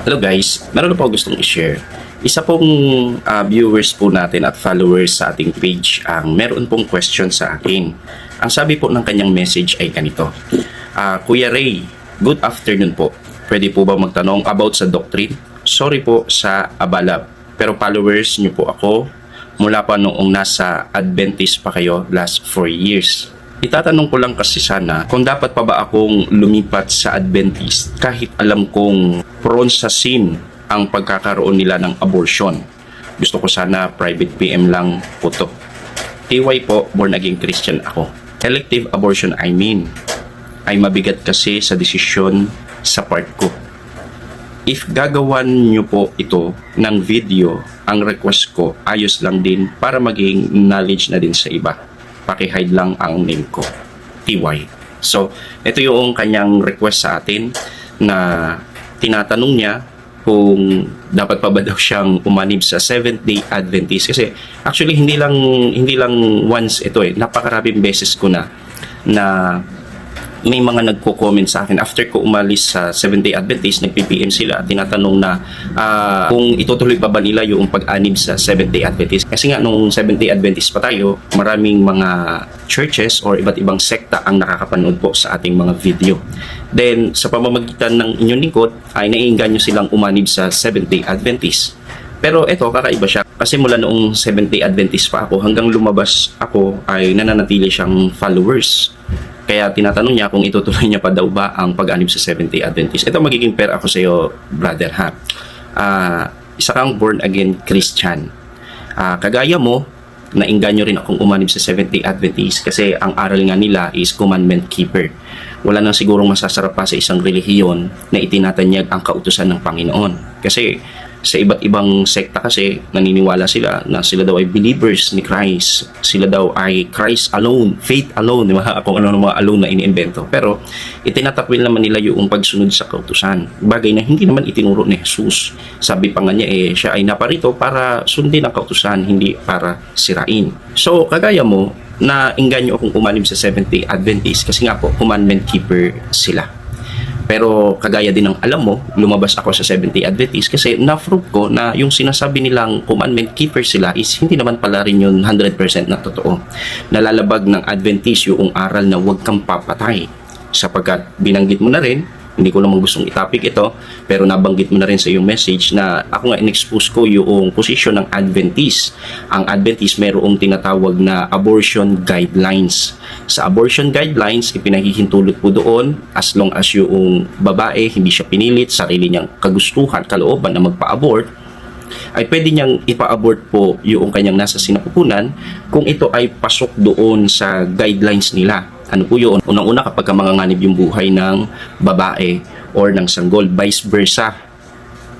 Hello guys, meron po gustong i-share. Isa pong ah, viewers po natin at followers sa ating page ang meron pong question sa akin. Ang sabi po ng kanyang message ay ganito. Ah, Kuya Ray, good afternoon po. Pwede po ba magtanong about sa doctrine? Sorry po sa abala, pero followers niyo po ako mula pa noong nasa Adventist pa kayo last 4 years. Itatanong ko lang kasi sana kung dapat pa ba akong lumipat sa Adventist kahit alam kong prone sa sin ang pagkakaroon nila ng abortion. Gusto ko sana private PM lang po to. TY po, born again Christian ako. Elective abortion I mean ay mabigat kasi sa desisyon sa part ko. If gagawan nyo po ito ng video, ang request ko ayos lang din para maging knowledge na din sa iba. Paki-hide lang ang name ko. TY. So, ito yung kanyang request sa atin na tinatanong niya kung dapat pa ba daw siyang umanib sa Seventh Day Adventist kasi actually hindi lang hindi lang once ito eh napakaraming beses ko na na may mga nagko-comment sa akin after ko umalis sa 7 Day Adventist, nag-PPM sila at tinatanong na ah, kung itutuloy pa ba nila yung pag-anib sa 7 Day Adventist. Kasi nga nung 7 Day Adventist pa tayo, maraming mga churches or iba't ibang sekta ang nakakapanood po sa ating mga video. Then, sa pamamagitan ng inyong lingkod, ay naiinganyo silang umanib sa 7 Day Adventist. Pero ito, kakaiba siya. Kasi mula noong 7th day Adventist pa ako, hanggang lumabas ako ay nananatili siyang followers. Kaya tinatanong niya kung itutuloy niya pa daw ba ang pag-anib sa 7th day Adventist. Ito magiging fair ako sa iyo, brother ha. Ah, isa kang born again Christian. Ah, kagaya mo, nainganyo rin akong umanib sa 7th day Adventist kasi ang aral nga nila is commandment keeper. Wala nang sigurong masasarap pa sa isang relihiyon na itinatanyag ang kautusan ng Panginoon. Kasi sa iba't ibang sekta kasi naniniwala sila na sila daw ay believers ni Christ. Sila daw ay Christ alone, faith alone, di ba? Kung ano ng mga alone na iniimbento. Pero itinatakwil naman nila yung pagsunod sa kautusan. Bagay na hindi naman itinuro ni Jesus. Sabi pa nga niya eh, siya ay naparito para sundin ang kautusan, hindi para sirain. So, kagaya mo, na inganyo akong umanim sa Seventh Day Adventist kasi nga po, commandment keeper sila. Pero kagaya din ng alam mo, lumabas ako sa Seventh Day Adventist kasi na-prove ko na yung sinasabi nilang commandment keeper sila is hindi naman pala rin yun 100% na totoo. Nalalabag ng Adventist yung aral na huwag kang papatay sapagkat binanggit mo na rin hindi ko naman gustong itapik ito pero nabanggit mo na rin sa iyong message na ako nga in-expose ko yung position ng Adventist. Ang Adventist mayroong tinatawag na abortion guidelines. Sa abortion guidelines ipinahihintulot po doon as long as yung babae hindi siya pinilit sarili niyang kagustuhan kalooban na magpa-abort ay pwede niyang ipa-abort po yung kanyang nasa sinapupunan kung ito ay pasok doon sa guidelines nila. Ano po yun? Unang-una kapag ka manganganib yung buhay ng babae or ng sanggol, vice versa.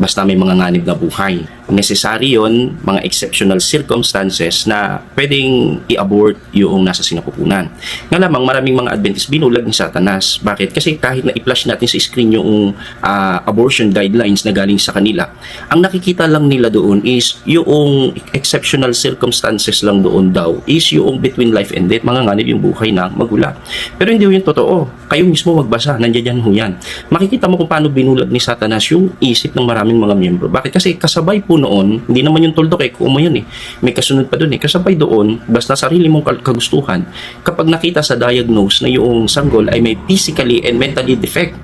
Basta may mga nganib na buhay. Necessary yon mga exceptional circumstances na pwedeng i-abort yung nasa sinapupunan. Nga lamang maraming mga Adventist binulag ni Satanas. Bakit? Kasi kahit na i-flash natin sa screen yung ah, abortion guidelines na galing sa kanila, ang nakikita lang nila doon is yung exceptional circumstances lang doon daw is yung between life and death, mga nganib yung buhay ng magula. Pero hindi yun totoo. Kayo mismo magbasa, nandiyan yan ho yan. Makikita mo kung paano binulag ni Satanas yung isip ng maraming mga miyembro. Bakit? Kasi kasabay po noon, hindi naman yung tuldok eh, kung yun eh. May kasunod pa doon eh. Kasabay doon, basta sarili mong kagustuhan, kapag nakita sa diagnose na yung sanggol ay may physically and mentally defect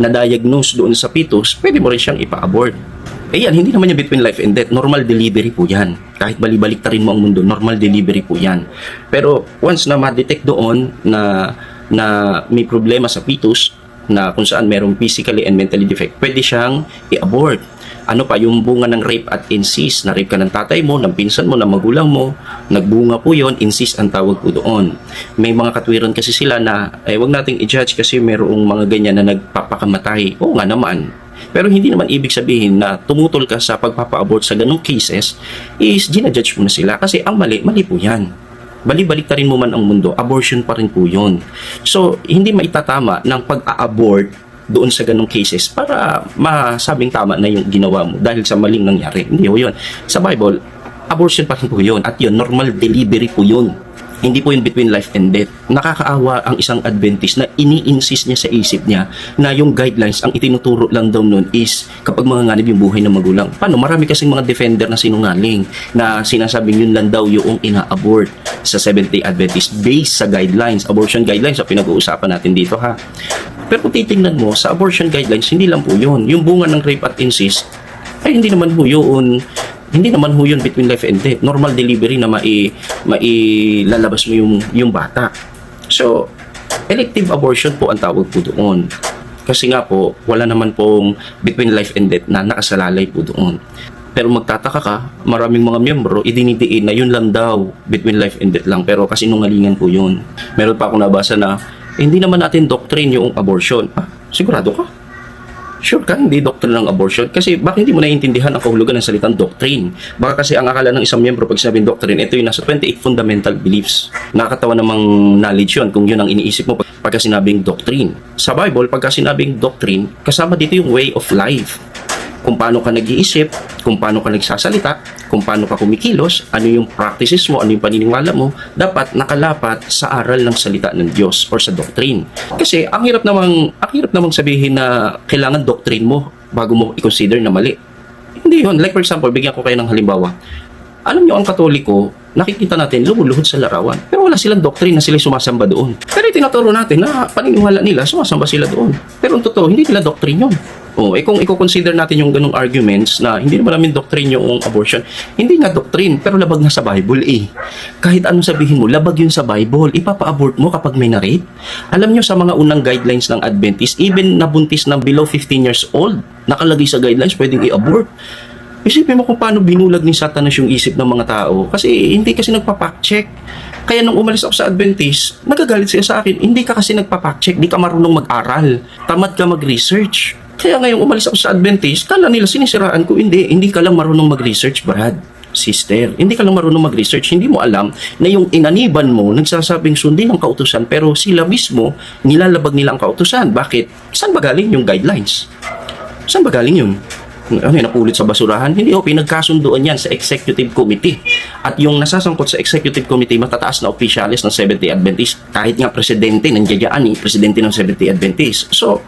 na diagnose doon sa fetus, pwede mo rin siyang ipa-abort. Eh yan, hindi naman yan between life and death. Normal delivery po yan. Kahit balibalik ta rin mo ang mundo, normal delivery po yan. Pero once na ma-detect doon na, na may problema sa fetus, na kung saan merong physically and mentally defect, pwede siyang i-abort. Ano pa, yung bunga ng rape at incest, na rape ka ng tatay mo, ng pinsan mo, ng magulang mo, nagbunga po yon incest ang tawag po doon. May mga katwiran kasi sila na, eh, wag nating i-judge kasi merong mga ganyan na nagpapakamatay. Oo nga naman, pero hindi naman ibig sabihin na tumutol ka sa pagpapa-abort sa ganong cases is ginajudge mo na sila. Kasi ang mali, mali po yan. Bali-balik rin mo man ang mundo, abortion pa rin po yun. So, hindi maitatama ng pag-a-abort doon sa ganong cases para masabing tama na yung ginawa mo dahil sa maling nangyari. Hindi po yun. Sa Bible, abortion pa rin po yun. At yun, normal delivery po yun. Hindi po yun between life and death. Nakakaawa ang isang Adventist na ini-insist niya sa isip niya na yung guidelines, ang itinuturo lang daw nun is kapag mga nganib yung buhay ng magulang. Paano? Marami kasing mga defender na sinungaling na sinasabing yun lang daw yung ina-abort sa Seventh-day Adventist based sa guidelines, abortion guidelines sa pinag-uusapan natin dito ha. Pero kung titingnan mo, sa abortion guidelines, hindi lang po yun. Yung bunga ng rape at incest, ay hindi naman po yun hindi naman ho yun between life and death. Normal delivery na mai, mailalabas mo yung, yung bata. So, elective abortion po ang tawag po doon. Kasi nga po, wala naman pong between life and death na nakasalalay po doon. Pero magtataka ka, maraming mga miyembro, idinidiin na yun lang daw, between life and death lang. Pero kasi nungalingan po yun. Meron pa akong nabasa na, eh, hindi naman natin doctrine yung abortion. Ah, sigurado ka? Sure ka, hindi doctrine ng abortion. Kasi bakit hindi mo naiintindihan ang kahulugan ng salitang doctrine? Baka kasi ang akala ng isang miyembro pag sabing doctrine, ito yung nasa 28 fundamental beliefs. Nakakatawa namang knowledge yun kung yun ang iniisip mo pag- pagka sinabing doctrine. Sa Bible, pagka sinabing doctrine, kasama dito yung way of life. Kung paano ka nag-iisip, kung paano ka nagsasalita, kung paano ka kumikilos, ano yung practices mo, ano yung paniniwala mo, dapat nakalapat sa aral ng salita ng Diyos or sa doctrine. Kasi ang hirap namang, ang hirap namang sabihin na kailangan doctrine mo bago mo i-consider na mali. Hindi yun. Like for example, bigyan ko kayo ng halimbawa. Alam nyo, ang katoliko, nakikita natin, lumuluhod sa larawan. Pero wala silang doctrine na sila sumasamba doon. Pero itinuturo natin na paniniwala nila, sumasamba sila doon. Pero ang totoo, hindi nila doctrine yun. O, eh kung i-consider natin yung ganong arguments na hindi naman namin doctrine yung abortion, hindi nga doctrine, pero labag na sa Bible eh. Kahit anong sabihin mo, labag yun sa Bible, ipapa-abort mo kapag may na-rape. Alam nyo sa mga unang guidelines ng Adventist, even nabuntis ng below 15 years old, nakalagay sa guidelines, pwedeng i-abort. Isipin mo kung paano binulag ni Satanas yung isip ng mga tao. Kasi hindi kasi nagpa-fact-check. Kaya nung umalis ako sa Adventist, nagagalit siya sa akin. Hindi ka kasi nagpa-fact-check, di ka marunong mag-aral. Tamad ka mag-research. Kaya ngayong umalis ako sa Adventist, kala nila sinisiraan ko. Hindi, hindi ka lang marunong mag-research, Brad. Sister, hindi ka lang marunong mag-research, hindi mo alam na yung inaniban mo, nagsasabing sundin ang kautusan, pero sila mismo, nilalabag nila ang kautusan. Bakit? Saan ba galing yung guidelines? Saan ba galing yun? Ano yun, napulit sa basurahan? Hindi o, pinagkasunduan yan sa Executive Committee. At yung nasasangkot sa Executive Committee, matataas na opisyalis ng 70 Adventist. Kahit nga presidente, nandiyan eh, presidente ng 70 Adventist. So,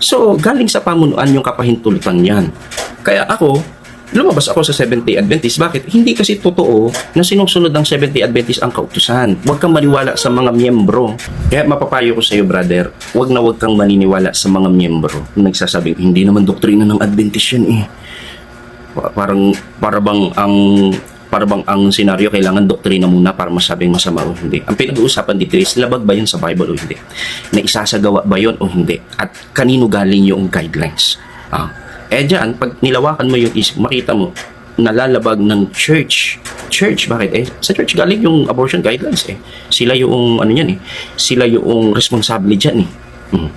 so galing sa pamunuan yung kapahintulutan yan. Kaya ako, lumabas ako sa 70 Adventist. Bakit? Hindi kasi totoo na sinusunod ng 70 Adventist ang kautusan. Huwag kang maniwala sa mga miyembro. Kaya mapapayo ko sa iyo, brother, huwag na huwag kang maniniwala sa mga miyembro na nagsasabing, hindi naman doktrina ng Adventist yan eh. Pa- Parang, para bang ang para bang ang senaryo kailangan doktrina muna para masabing masama o hindi. Ang pinag-uusapan dito is labag ba yun sa Bible o hindi? Na isasagawa ba yun o hindi? At kanino galing yung guidelines? Ah. Eh dyan, pag nilawakan mo yung isip, makita mo, nalalabag ng church. Church, bakit? Eh, sa church galing yung abortion guidelines eh. Sila yung, ano yan eh, sila yung responsable dyan eh. Hmm.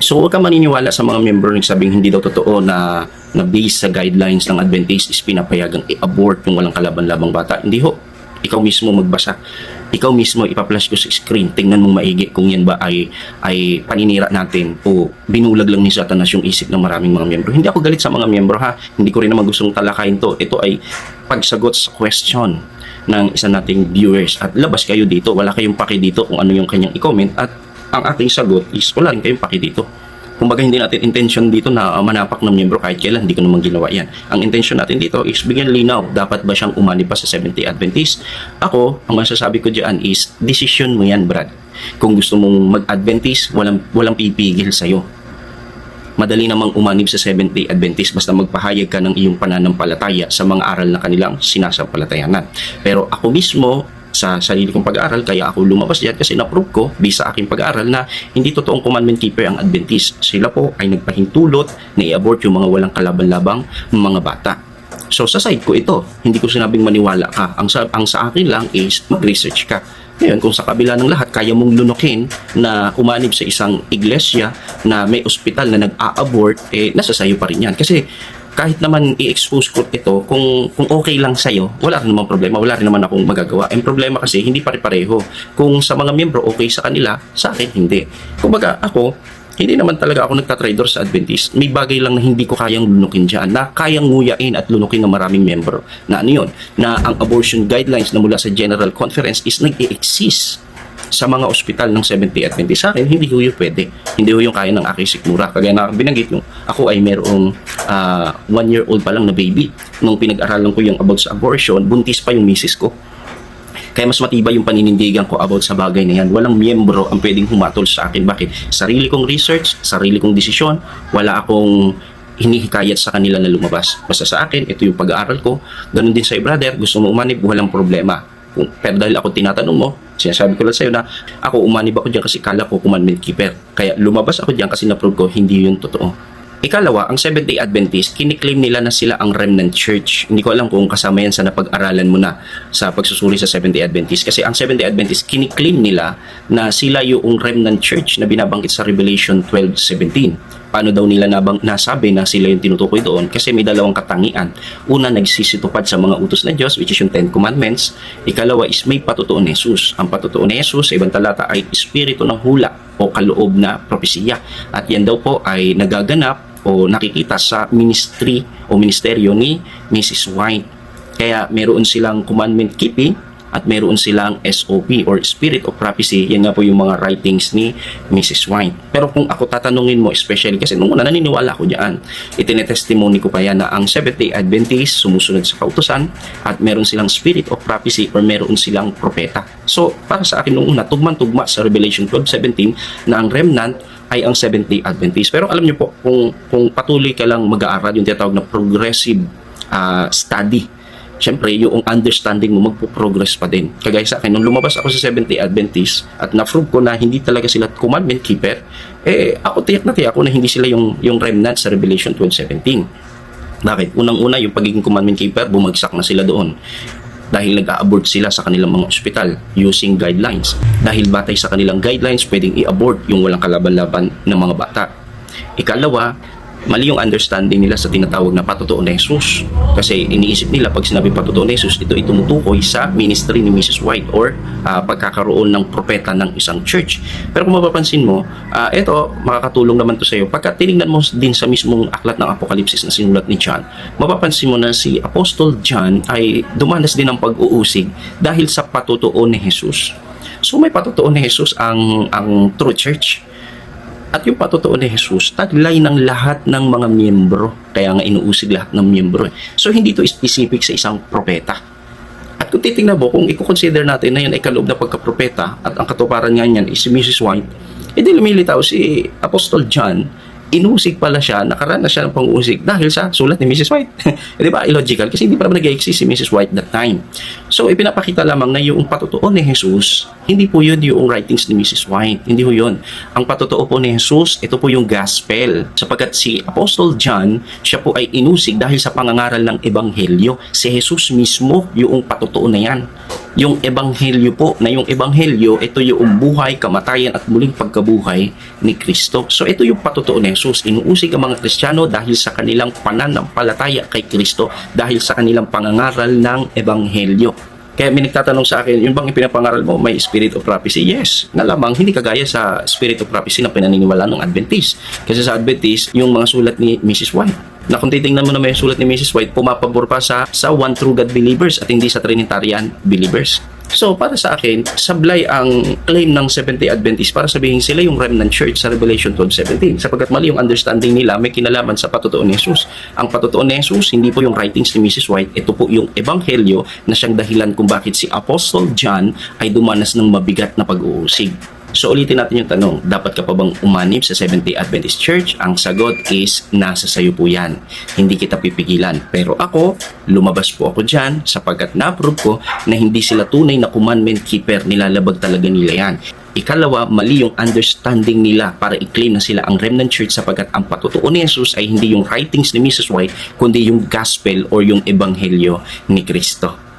So, huwag ka maniniwala sa mga member ng sabing hindi daw totoo na na based sa guidelines ng Adventist is pinapayagang i-abort yung walang kalaban-labang bata. Hindi ho. Ikaw mismo magbasa. Ikaw mismo ipa-flash ko sa screen. Tingnan mong maigi kung yan ba ay, ay paninira natin o binulag lang ni Satanas yung isip ng maraming mga miyembro. Hindi ako galit sa mga miyembro ha. Hindi ko rin naman gustong talakayin to. Ito ay pagsagot sa question ng isa nating viewers. At labas kayo dito. Wala kayong paki dito kung ano yung kanyang i-comment. At ang ating sagot is wala rin kayong paki dito. Kumbaga hindi natin intention dito na uh, manapak ng miyembro kahit kailan, hindi ko naman ginawa yan. Ang intention natin dito is bigyan linaw, dapat ba siyang umani pa sa 70 Adventist? Ako, ang masasabi ko dyan is, decision mo yan, Brad. Kung gusto mong mag-Adventist, walang, walang pipigil sa'yo. Madali namang umanib sa 70 Adventist basta magpahayag ka ng iyong pananampalataya sa mga aral na kanilang sinasampalatayanan. Pero ako mismo, sa sarili kong pag-aaral, kaya ako lumabas diyan kasi na-prove ko, based sa aking pag-aaral, na hindi totoong commandment keeper ang Adventist. Sila po ay nagpahintulot na i-abort yung mga walang kalaban-labang mga bata. So sa side ko ito, hindi ko sinabing maniwala ka. Ang sa, ang sa akin lang is mag-research ka. Ngayon, kung sa kabila ng lahat, kaya mong lunukin na umanib sa isang iglesia na may ospital na nag-a-abort, eh, nasa sayo pa rin yan. Kasi kahit naman i-expose ko ito, kung, kung okay lang sa'yo, wala rin naman problema, wala rin naman akong magagawa. Ang problema kasi, hindi pare-pareho. Kung sa mga miyembro okay sa kanila, sa akin hindi. Kumbaga, ako, Hindi naman talaga ako nagtatrader sa Adventist. May bagay lang na hindi ko kayang lunukin dyan, na kayang nguyain at lunukin ng maraming member. Na ano yun? Na ang abortion guidelines na mula sa General Conference is nag-i-exist sa mga ospital ng 70 Adventist. Sa akin, hindi ko yun pwede. Hindi ko yung kaya ng aking sikmura. Kagaya na binanggit yung ako ay merong ah, one year old pa lang na baby. Nung pinag-aralan ko yung about sa abortion, buntis pa yung misis ko. Kaya mas matibay yung paninindigan ko about sa bagay na yan. Walang miyembro ang pwedeng humatol sa akin. Bakit? Sarili kong research, sarili kong desisyon, wala akong hinihikayat sa kanila na lumabas. Basta sa akin, ito yung pag-aaral ko. Ganun din sa brother, gusto mo umanib, walang problema. Kung, pero dahil ako tinatanong mo, sinasabi ko lang sa'yo na ako umanib ako dyan kasi kala ko commandment keeper. Kaya lumabas ako dyan kasi na-prove ko hindi yun totoo. Ikalawa, ang Seventh-day Adventist, kiniklaim nila na sila ang remnant church. Hindi ko alam kung kasama yan sa napag-aralan mo na sa pagsusuri sa Seventh-day Adventist. Kasi ang Seventh-day Adventist, kiniklaim nila na sila yung remnant church na binabanggit sa Revelation 12.17. Paano daw nila nabang, nasabi na sila yung tinutukoy doon? Kasi may dalawang katangian. Una, nagsisitupad sa mga utos ng Diyos, which is yung Ten Commandments. Ikalawa is may patutuo ni Jesus. Ang patutuo ni Jesus sa ibang talata ay espiritu ng hula o kaloob na propesiya. At yan daw po ay nagaganap o nakikita sa ministry o ministeryo ni Mrs. White. Kaya meron silang commandment keeping at meron silang SOP or Spirit of Prophecy. Yan nga po yung mga writings ni Mrs. White. Pero kung ako tatanungin mo especially kasi nung una naniniwala ako diyan. Itinetestimony ko pa yan na ang Seventh-day Adventist sumusunod sa kautusan at meron silang Spirit of Prophecy or meron silang propeta. So para sa akin nung una tugman-tugma sa Revelation 12:17 na ang remnant ay ang Seventh-day Adventist. Pero alam niyo po, kung, kung patuloy ka lang mag-aaral, yung tinatawag na progressive ah, study, syempre, yung understanding mo magpo-progress pa din. Kagaya sa akin, nung lumabas ako sa Seventh-day Adventist at na-prove ko na hindi talaga sila commandment keeper, eh, ako tiyak na tiyak ko na hindi sila yung, yung remnant sa Revelation 12.17. Bakit? Unang-una, yung pagiging commandment keeper, bumagsak na sila doon dahil nag-abort sila sa kanilang mga ospital using guidelines. Dahil batay sa kanilang guidelines, pwedeng i-abort yung walang kalaban-laban ng mga bata. Ikalawa, mali yung understanding nila sa tinatawag na patutuo ni Jesus. Kasi iniisip nila pag sinabi patutuo ni Jesus, ito ay tumutukoy sa ministry ni Mrs. White or ah, pagkakaroon ng propeta ng isang church. Pero kung mapapansin mo, ah, ito, makakatulong naman to sa iyo. Pagka tinignan mo din sa mismong aklat ng Apokalipsis na sinulat ni John, mapapansin mo na si Apostle John ay dumanas din ng pag-uusig dahil sa patutuo ni Jesus. So may patutuo ni Jesus ang ang true church. At yung patutuo ni Jesus, taglay ng lahat ng mga miyembro. Kaya nga inuusig lahat ng miyembro. eh. So hindi to specific sa isang propeta. At kung titingnan mo, kung i-consider natin na yun ay kaloob na pagkapropeta at ang katuparan nga niyan is si Mrs. White, edi lumilitaw si Apostol John, inusig pala siya, nakaranas siya ng pang-usig dahil sa sulat ni Mrs. White. Eh, Di ba? Illogical kasi hindi pa naman nag-exist si Mrs. White that time. So, ipinapakita lamang na yung patutuo ni Jesus, hindi po yun yung writings ni Mrs. White. Hindi po yun. Ang patutuo po ni Jesus, ito po yung gospel. Sapagkat si Apostle John, siya po ay inusig dahil sa pangangaral ng ebanghelyo. Si Jesus mismo yung patutuo na yan. Yung ebanghelyo po, na yung ebanghelyo, ito yung buhay, kamatayan at muling pagkabuhay ni Kristo. So ito yung patutuo ni Jesus. Inuusig ang mga Kristiyano dahil sa kanilang pananampalataya kay Kristo, dahil sa kanilang pangangaral ng ebanghelyo. Kaya may nagtatanong sa akin, yung bang ipinapangaral mo, may spirit of prophecy? Yes. Na lamang, hindi kagaya sa spirit of prophecy na pinaniniwala ng Adventist. Kasi sa Adventist, yung mga sulat ni Mrs. White, na kung titingnan mo na may sulat ni Mrs. White, pumapabor pa sa, sa one true God believers at hindi sa Trinitarian believers. So, para sa akin, sablay ang claim ng Seventh-day Adventist para sabihin sila yung remnant church sa Revelation 12.17 sapagkat mali yung understanding nila may kinalaman sa patutuo ni Jesus. Ang patutuo ni Jesus, hindi po yung writings ni Mrs. White, ito po yung ebanghelyo na siyang dahilan kung bakit si Apostle John ay dumanas ng mabigat na pag-uusig. So ulitin natin yung tanong, dapat ka pa bang umanib sa Seventh-day Adventist Church? Ang sagot is, nasa sayo po yan. Hindi kita pipigilan. Pero ako, lumabas po ako dyan sapagkat na-prove ko na hindi sila tunay na commandment keeper, nilalabag talaga nila yan. Ikalawa, mali yung understanding nila para i-claim na sila ang remnant church sapagkat ang patutuo ni Jesus ay hindi yung writings ni Mrs. White, kundi yung gospel or yung ebanghelyo ni Kristo.